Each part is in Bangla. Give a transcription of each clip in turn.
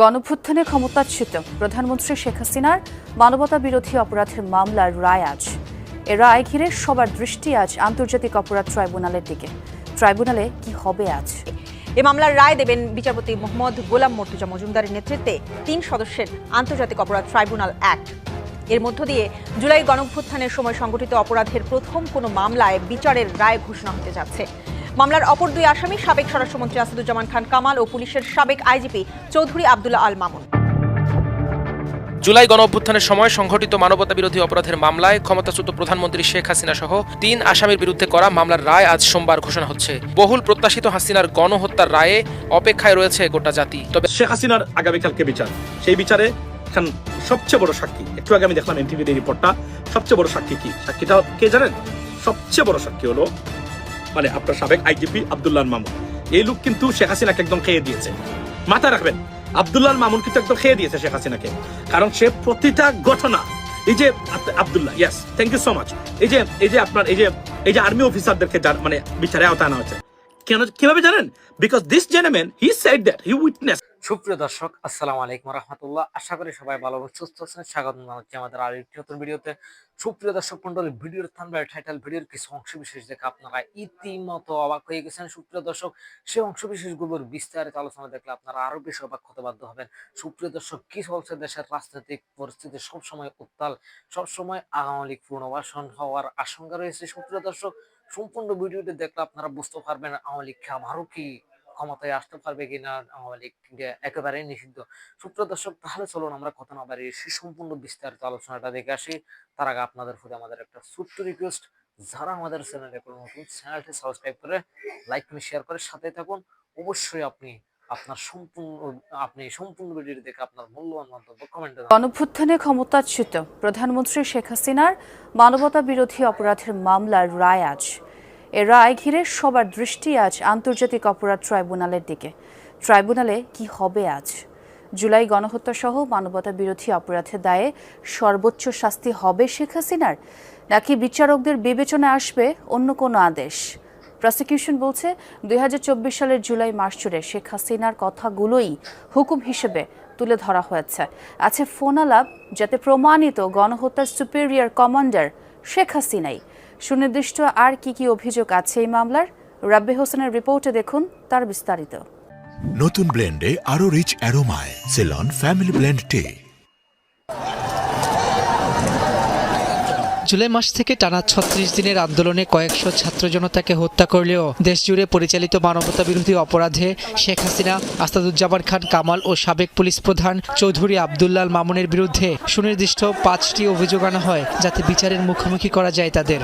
গণভ্যুত্থানে ক্ষমতাচ্যুত প্রধানমন্ত্রী শেখ হাসিনার মানবতা বিরোধী অপরাধের মামলার রায় আজ। এ রায় ঘিরে সবার দৃষ্টি আজ আন্তর্জাতিক অপরাধ ট্রাইব্যুনালের দিকে। ট্রাইব্যুনালে কি হবে আজ? এ মামলার রায় দেবেন বিচারপতি মোহাম্মদ গোলাম মর্তুজা মজুমদারের নেতৃত্বে তিন সদস্যের আন্তর্জাতিক অপরাধ ট্রাইব্যুনাল অ্যাক্ট। এর মধ্য দিয়ে জুলাই গণভ্যুত্থানের সময় সংগঠিত অপরাধের প্রথম কোনো মামলায় বিচারের রায় ঘোষণা হতে যাচ্ছে। মামলার অপর দুই আসামি সাবেক স্বরাষ্ট্রমন্ত্রী আসাদুজ্জামান খান কামাল ও পুলিশের সাবেক আইজিপি চৌধুরী আবদুল্লাহ আল মামুন। জুলাই গণ অভ্যুত্থানের সময় সংঘটিত মানবতা বিরোধী অপরাধের মামলায় ক্ষমতাচ্যুত প্রধানমন্ত্রী শেখ হাসিনা সহ তিন আসামির বিরুদ্ধে করা মামলার রায় আজ সোমবার ঘোষণা হচ্ছে। বহুল প্রত্যাশিত হাসিনার গণহত্যার রায়ে অপেক্ষায় রয়েছে গোটা জাতি। তবে শেখ হাসিনার আগামীকালকে বিচার। সেই বিচারে এখন সবচেয়ে বড় সাক্ষী। একটু আগে আমি দেখলাম এনটিভিতে রিপোর্টটা। সবচেয়ে বড় সাক্ষী কি? সাক্ষীটা কে জানেন? সবচেয়ে বড় সাক্ষী হলো মানে আপনার সাবেক আইজিপি আবদুল্লাহ মামুন। এই লোক কিন্তু শেখ হাসিনাকে একদম খেয়ে দিয়েছে। মাথা রাখবেন, আবদুল্লাহ মামুন কিন্তু একদম খেয়ে দিয়েছে শেখ হাসিনাকে। কারণ সে প্রতিটা ঘটনা, এই যে Abdullah yes thank you so much এই যে এই যে আপনার, এই যে এই যে আর্মি অফিসারদেরকে মানে বিচারে আওতা আনা হচ্ছে কেন কীভাবে জানেন? Because this জেনেমেন he said that he witness সুপ্রিয় দর্শক, আসসালামু আলাইকুম রহমতুল্লাহ। আশা করি সবাই ভালো সুস্থ আছেন। স্বাগত জানাচ্ছি আমাদের আরেকটি নতুন ভিডিওতে। সুপ্রিয় দর্শক মন্ডলী ভিডিওর থাম্বনেল টাইটেল, ভিডিওর কিছু অংশ বিশেষ দেখে আপনারা ইতিমতো অবাক হয়ে গেছেন। সুপ্রিয় দর্শক, সেই অংশ বিশেষগুলোর বিস্তারিত আলোচনা দেখলে আপনারা আরও বেশি অবাক হতে বাধ্য হবেন। সুপ্রিয় দর্শক কি চলছে দেশের রাজনৈতিক পরিস্থিতি সবসময় উত্তাল, সবসময় আওয়ামী লীগ পুনর্বাসন হওয়ার আশঙ্কা রয়েছে। সুপ্রিয় দর্শক, সম্পূর্ণ ভিডিওটি দেখলে আপনারা বুঝতে পারবেন আওয়ামী লীগ আবারও কি ক্ষমতায় আসতে পারবে কিনা আওয়ামী একেবারে নিষিদ্ধ। সুপ্রিয় দর্শক, তাহলে চলুন আমরা কথা না বাড়িয়ে সে সম্পূর্ণ বিস্তারিত আলোচনাটা দেখে আসি। তার আগে আপনাদের প্রতি আমাদের একটা ছোট্ট রিকোয়েস্ট যারা আমাদের চ্যানেলে কোনো নতুন চ্যানেলটি সাবস্ক্রাইব করে লাইক করে শেয়ার করে সাথে থাকুন, অবশ্যই আপনি আপনার সম্পূর্ণ, আপনি সম্পূর্ণ ভিডিওটি দেখে আপনার মূল্যবান মন্তব্য কমেন্টে গণভ্যুত্থানে ক্ষমতাচ্যুত প্রধানমন্ত্রী শেখ হাসিনার মানবতা বিরোধী অপরাধের মামলার রায় আজ। এ রায় ঘিরে সবার দৃষ্টি আজ আন্তর্জাতিক অপরাধ ট্রাইব্যুনালের দিকে। ট্রাইব্যুনালে কি হবে আজ? জুলাই গণহত্যা সহ মানবতা বিরোধী অপরাধের দায়ে সর্বোচ্চ শাস্তি হবে শেখ হাসিনার? নাকি বিচারকদের বিবেচনায় আসবে অন্য কোনো আদেশ? প্রসিকিউশন বলছে, দুই হাজার চব্বিশ সালের জুলাই মাস জুড়ে শেখ হাসিনার কথাগুলোই হুকুম হিসেবে তুলে ধরা হয়েছে। আছে ফোন আলাপ যাতে প্রমাণিত গণহত্যার সুপেরিয়র কমান্ডার শেখ হাসিনাই। সুনির্দিষ্ট আর কি কি অভিযোগ আছে এই মামলার? রাব্বে হোসেনের রিপোর্টে দেখুন তার বিস্তারিত। নতুন ব্লেন্ডে আরও রিচ অ্যারোমায়, সেলন, ফ্যামিলি ব্লেন্ড টে। জুলাই মাস থেকে টানা ছত্রিশ দিনের আন্দোলনে কয়েকশো ছাত্র জনতাকে হত্যা করলেও দেশজুড়ে পরিচালিত মানবতা বিরোধী অপরাধে শেখ হাসিনা, আসাদুজ্জামান খান কামাল ও সাবেক পুলিশ প্রধান চৌধুরী আবদুল্লাল মামুনের বিরুদ্ধে সুনির্দিষ্ট পাঁচটি অভিযোগ আনা হয় যাতে বিচারের মুখোমুখি করা যায় তাদের।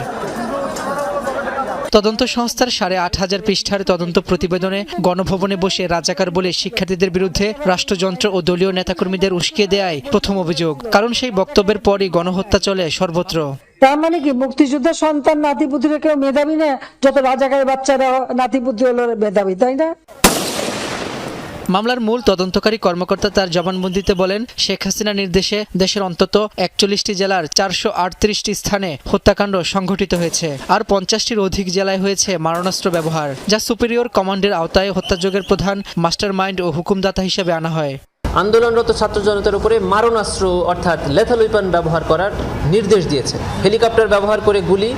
তদন্ত সংস্থার সাড়ে আট হাজার পৃষ্ঠার তদন্ত প্রতিবেদনে গণভবনে বসে রাজাকার বলে শিক্ষার্থীদের বিরুদ্ধে রাষ্ট্রযন্ত্র ও দলীয় নেতাকর্মীদের উস্কিয়ে দেয় প্রথম অভিযোগ। কারণ সেই বক্তব্যের পরই গণহত্যা চলে সর্বত্র। তার মানে কি, মুক্তিযোদ্ধার সন্তান নাতিপুতিরা কেউ মেধাবী না? যত রাজাকারের বাচ্চারা নাতিপুত্র হলো মেধাবী, তাই না? মামলার মূল তদন্তকারী কর্মকর্তা তার জবানবন্দিতে বলেন, শেখ হাসিনা নির্দেশে দেশের অন্তত একচল্লিশটি জেলার চারশো আটত্রিশটি স্থানে হত্যাকাণ্ড সংঘটিত হয়েছে আর পঞ্চাশটির অধিক জেলায় হয়েছে মারণাস্ত্র ব্যবহার, যা সুপিরিয়র কমান্ডের আওতায় হত্যাযোগের প্রধান মাস্টার মাইন্ড ও হুকুমদাতা হিসেবে আনা হয়। আন্দোলনরত ছাত্র জনতার উপরে মারণাস্ত্র অর্থাৎ লেথাল উইপন ব্যবহার করার নির্দেশ দিয়েছে। হেলিকপ্টার ব্যবহার করে গুলি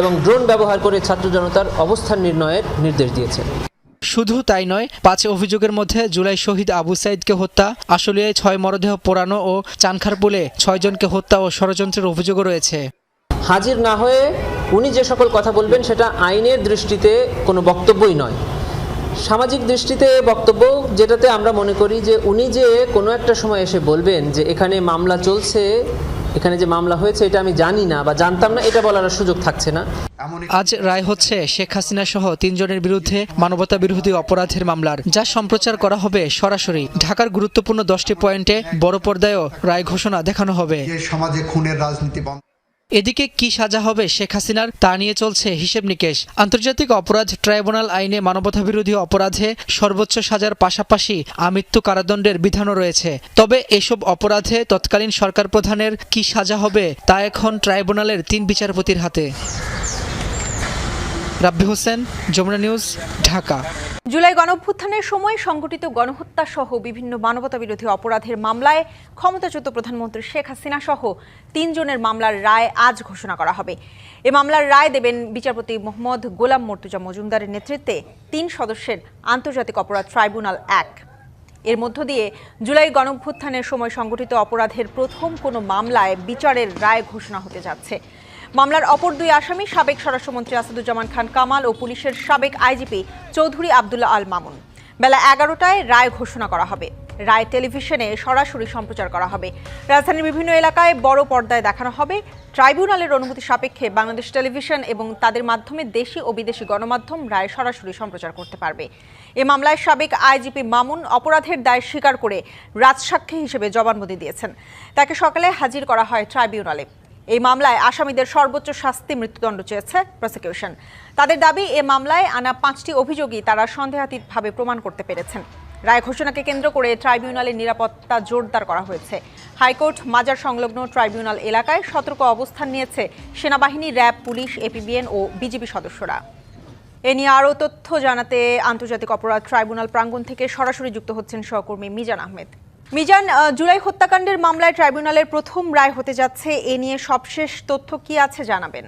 এবং ড্রোন ব্যবহার করে ছাত্র জনতার অবস্থান নির্ণয়ের নির্দেশ দিয়েছে। শুধু তাই নয়, পাঁচ অভিযোগের মধ্যে জুলাই শহীদ আবু সাইদকে হত্যা, আশুলিয়ায় ছয় মরদেহ পোড়ানো ও চানখার চানখারপুলে ছয়জনকে হত্যা ও ষড়যন্ত্রের অভিযোগও রয়েছে। হাজির না হয়ে উনি যে সকল কথা বলবেন সেটা আইনের দৃষ্টিতে কোনো বক্তব্যই নয়। সামাজিক দৃষ্টিতে বক্তব্য যেটাতে আমরা মনে করি যে উনি যে কোনো একটা সময় এসে বলবেন যে এখানে মামলা চলছে এখানে যে মামলা হয়েছে এটা আমি জানি না বা জানতাম না এটা বলার সুযোগ থাকছে না। আজ রায় হচ্ছে শেখ হাসিনা সহ তিনজনের বিরুদ্ধে মানবতা বিরোধী অপরাধের মামলার যা সম্প্রচার করা হবে সরাসরি। ঢাকার গুরুত্বপূর্ণ দশটি পয়েন্টে বড় পর্দায়ও রায় ঘোষণা দেখানো হবে। সমাজে খুনের রাজনীতি বন্ধ এদিকে কি সাজা হবে শেখ হাসিনার তা নিয়ে চলছে হিসেব নিকেশ। আন্তর্জাতিক অপরাধ ট্রাইব্যুনাল আইনে মানবতাবিরোধী অপরাধে সর্বোচ্চ সাজার পাশাপাশি আমৃত্যু কারাদণ্ডের বিধানও রয়েছে। তবে এসব অপরাধে তৎকালীন সরকার প্রধানের কি সাজা হবে তা এখন ট্রাইব্যুনালের তিন বিচারপতির হাতে। রাব্বি হোসেন, যমুনা নিউজ, ঢাকা। জুলাই গণঅভ্যুত্থানের সময় সংঘটিত গণহত্যা সহ বিভিন্ন মানবতা বিরোধী অপরাধের মামলায় ক্ষমতাচ্যুত প্রধানমন্ত্রী শেখ হাসিনা সহ তিনজনের মামলার রায় আজ ঘোষণা করা হবে। এ মামলার রায় দেবেন বিচারপতি মোহাম্মদ গোলাম মর্তুজা মজুমদারের নেতৃত্বে তিন সদস্যের আন্তর্জাতিক অপরাধ ট্রাইব্যুনাল এক। এর মধ্য দিয়ে জুলাই গণঅভ্যুত্থানের সময় সংঘটিত অপরাধের প্রথম কোনো মামলায় বিচারের রায় ঘোষণা হতে যাচ্ছে। মামলার অপর দুই আসামি সাবেক স্বরাষ্ট্রমন্ত্রী আসাদুজ্জামান খান কামাল ও পুলিশের সাবেক আইজিপি চৌধুরী আবদুল্লাহ আল মামুন। বেলা এগারোটায় রায় ঘোষণা করা হবে। রায় টেলিভিশনে সরাসরি সম্প্রচার করা হবে। রাজধানীর বিভিন্ন এলাকায় বড় পর্দায় দেখানো হবে। ট্রাইব্যুনালের অনুমতি সাপেক্ষে বাংলাদেশ টেলিভিশন এবং তাদের মাধ্যমে দেশি ও বিদেশি গণমাধ্যম রায় সরাসরি সম্প্রচার করতে পারবে। এ মামলায় সাবেক আইজিপি মামুন অপরাধের দায় স্বীকার করে রাজসাক্ষী হিসেবে জবানবন্দি দিয়েছেন। তাকে সকালে হাজির করা হয় ট্রাইব্যুনালে। এই মামলায় আসামিদের সর্বোচ্চ শাস্তি মৃত্যুদণ্ড চেয়েছে প্রসিকিউশন তাদের দাবি, এ মামলায় আনা পাঁচটি অভিযোগই তারা সন্দেহাতীতভাবে প্রমাণ করতে পেরেছেন। রায় ঘোষণাকে কেন্দ্র করে ট্রাইব্যুনালের নিরাপত্তা জোরদার করা হয়েছে। হাইকোর্ট, মাজার সংলগ্ন ট্রাইব্যুনাল এলাকায় সতর্ক অবস্থান নিয়েছে সেনাবাহিনী, র্যাব, পুলিশ, এপিবিএন ও বিজিবি সদস্যরা। এ নিয়ে আরও তথ্য জানাতে আন্তর্জাতিক অপরাধ ট্রাইব্যুনাল প্রাঙ্গণ থেকে সরাসরি যুক্ত হচ্ছেন সহকর্মী মিজান আহমেদ। মিজান জুলাই হত্যাকাণ্ডের মামলায় ট্রাইব্যুনালের প্রথম রায় হতে যাচ্ছে। এ নিয়ে সবশেষ তথ্য কি আছে জানাবেন।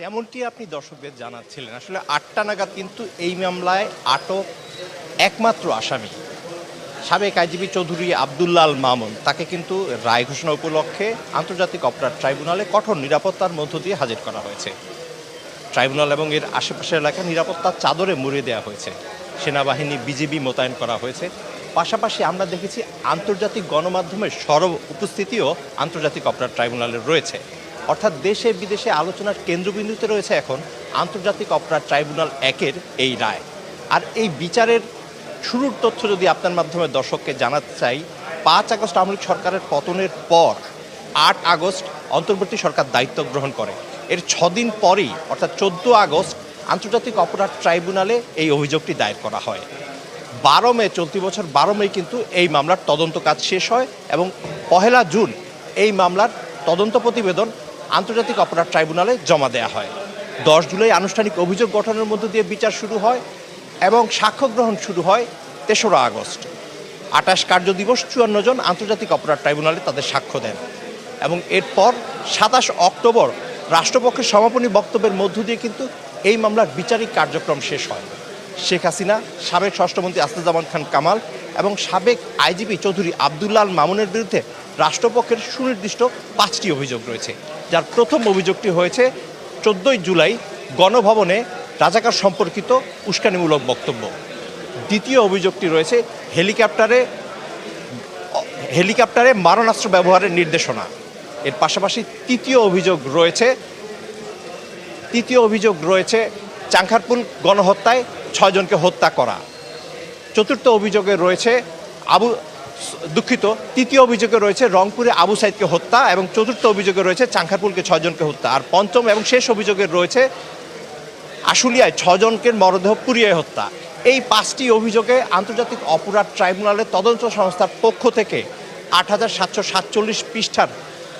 যেমনটি আপনি দর্শকদের জানাচ্ছিলেন, আসলে আটটা নাগাদ কিন্তু এই মামলায় আটক একমাত্র আসামি, সাবেক আইজিবি চৌধুরী আবদুল্লাহ আল মামুন। তাকে কিন্তু রায় ঘোষণা উপলক্ষে আন্তর্জাতিক অপরাধ ট্রাইব্যুনালে কঠোর নিরাপত্তার মধ্য দিয়ে হাজির করা হয়েছে। ট্রাইব্যুনাল এবং এর আশেপাশের এলাকা নিরাপত্তার চাদরে মুড়িয়ে দেওয়া হয়েছে। সেনাবাহিনী, বিজিবি মোতায়েন করা হয়েছে। পাশাপাশি আমরা দেখেছি আন্তর্জাতিক গণমাধ্যমের সরব উপস্থিতিও আন্তর্জাতিক অপরাধ ট্রাইব্যুনালের রয়েছে। অর্থাৎ দেশে বিদেশে আলোচনার কেন্দ্রবিন্দুতে রয়েছে এখন আন্তর্জাতিক অপরাধ ট্রাইব্যুনাল একের এই রায়। আর এই বিচারের শুরুর তথ্য যদি আপনার মাধ্যমে দর্শককে জানাতে চাই, পাঁচ আগস্ট আওয়ামী সরকারের পতনের পর আট আগস্ট অন্তর্বর্তী সরকার দায়িত্ব গ্রহণ করে। এর ছদিন পরেই, অর্থাৎ চোদ্দ আগস্ট, আন্তর্জাতিক অপরাধ ট্রাইব্যুনালে এই অভিযোগটি দায়ের করা হয়। বারো মে, চলতি বছর বারো মে কিন্তু এই মামলার তদন্ত কাজ শেষ হয় এবং পহেলা জুন এই মামলার তদন্ত প্রতিবেদন আন্তর্জাতিক অপরাধ ট্রাইব্যুনালে জমা দেওয়া হয়। দশ জুলাই আনুষ্ঠানিক অভিযোগ গঠনের মধ্য দিয়ে বিচার শুরু হয় এবং সাক্ষ্য গ্রহণ শুরু হয় তেসরা আগস্ট। আঠাশ কার্য দিবস চুয়ান্ন জন আন্তর্জাতিক অপরাধ ট্রাইব্যুনালে তাদের সাক্ষ্য দেন এবং এরপর সাতাশ অক্টোবর রাষ্ট্রপক্ষের সমাপনী বক্তব্যের মধ্য দিয়ে কিন্তু এই মামলার বিচারিক কার্যক্রম শেষ হয়। শেখ হাসিনা, সাবেক স্বরাষ্ট্রমন্ত্রী আসাদুজ্জামান খান কামাল এবং সাবেক আইজিপি চৌধুরী আবদুল্লাহ আল মামুনের বিরুদ্ধে রাষ্ট্রপক্ষের সুনির্দিষ্ট পাঁচটি অভিযোগ রয়েছে। যার প্রথম অভিযোগটি হয়েছে, চোদ্দোই জুলাই গণভবনে রাজাকার সম্পর্কিত উস্কানিমূলক বক্তব্য। দ্বিতীয় অভিযোগটি রয়েছে, হেলিকপ্টারে হেলিকপ্টারে মারণাস্ত্র ব্যবহারের নির্দেশনা। এর পাশাপাশি তৃতীয় অভিযোগ রয়েছে। তৃতীয় অভিযোগ রয়েছে চাংখারপুল গণহত্যায় ছয়জনকে হত্যা করা। চতুর্থ অভিযোগে রয়েছে আবু দুঃখিত, তৃতীয় অভিযোগে রয়েছে রংপুরে আবু সাইদকে হত্যা এবং চতুর্থ অভিযোগে রয়েছে চাংখারপুলকে ছয়জনকে হত্যা। আর পঞ্চম এবং শেষ অভিযোগে রয়েছে আশুলিয়ায় ছজনকে মরদেহ পুড়িয়ে হত্যা। এই পাঁচটি অভিযোগে আন্তর্জাতিক অপরাধ ট্রাইব্যুনালের তদন্ত সংস্থার পক্ষ থেকে আট হাজার সাতশো সাতচল্লিশ পৃষ্ঠার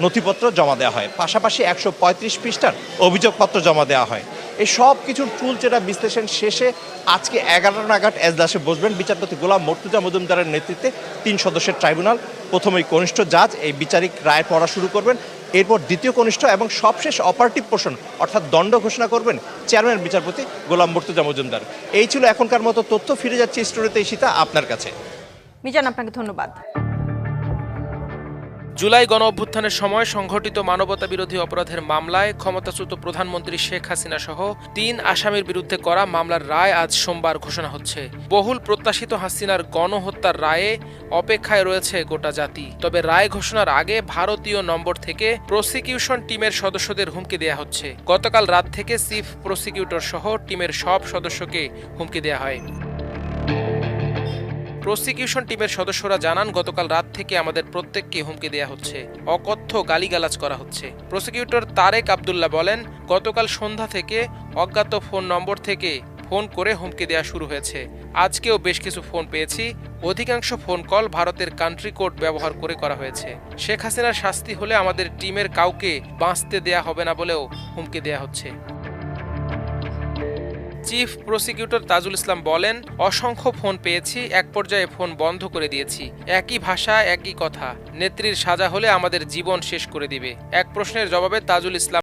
নথিপত্র জমা দেওয়া হয়। পাশাপাশি একশো পঁয়ত্রিশ পৃষ্ঠার অভিযোগপত্র জমা দেওয়া হয়। এই সব কিছুর চুলচেরা বিশ্লেষণ শেষে আজকে এগারো নাগাদ এজলাসে বসবেন বিচারপতি গোলাম মর্তুজা মজুমদারের নেতৃত্বে তিন সদস্যের ট্রাইব্যুনাল। প্রথমেই কনিষ্ঠ জাজ, এই বিচারিক রায় পড়া শুরু করবেন। এরপর দ্বিতীয় কনিষ্ঠ এবং সবশেষ অপারেটিভ পোষণ, অর্থাৎ দণ্ড ঘোষণা করবেন চেয়ারম্যান বিচারপতি গোলাম মর্তুজা মজুমদার। এই ছিল এখনকার মতো তথ্য। ফিরে যাচ্ছে স্টোরিতে সীতা আপনার কাছে। মিজান, আপনাকে ধন্যবাদ। জুলাই গণ অভ্যুত্থানের সময় সংঘটিত মানবতা বিরোধী অপরাধের মামলায় ক্ষমতাচ্যুত প্রধানমন্ত্রী শেখ হাসিনা সহ তিন আসামির বিরুদ্ধে করা মামলার রায় আজ সোমবার ঘোষণা হচ্ছে। বহুল প্রত্যাশিত হাসিনার গণহত্যার রায়ে অপেক্ষায় রয়েছে গোটা জাতি। তবে রায় ঘোষণার আগে ভারতীয় নম্বর থেকে প্রসিকিউশন টিমের সদস্যদের হুমকি দেওয়া হচ্ছে। গতকাল রাত থেকে চিফ প্রসিকিউটর সহ টিমের সব সদস্যকে হুমকি দেওয়া হয়। প্রসিকিউশন টিমের সদস্যরা জানান, গতকাল রাত থেকে আমাদের প্রত্যেককে হুমকি দেওয়া হচ্ছে। অকথ্য গালিগালাজ করা হচ্ছে। প্রসিকিউটর তারেক আবদুল্লাহ বলেন, গতকাল সন্ধ্যা থেকে অজ্ঞাত ফোন নম্বর থেকে ফোন করে হুমকি দেওয়া শুরু হয়েছে। আজকেও বেশ কিছু ফোন পেয়েছি। অধিকাংশ ফোন কল ভারতের কান্ট্রি কোড ব্যবহার করে করা হয়েছে। শেখ হাসিনার শাস্তি হলে আমাদের টিমের কাউকে বাঁচতে দেয়া হবে না বলেও হুমকি দেয়া হচ্ছে। চিফ প্রসিকিউটর তাজুল ইসলাম বলেন, অসংখ্য ফোন পেয়েছি, এক পর্যায়ে ফোন বন্ধ করে দিয়েছি। একই ভাষা, একই কথা। নেত্রীর সাজা হলে আমাদের জীবন শেষ করে দিবে। এক প্রশ্নের জবাবে তাজুল ইসলাম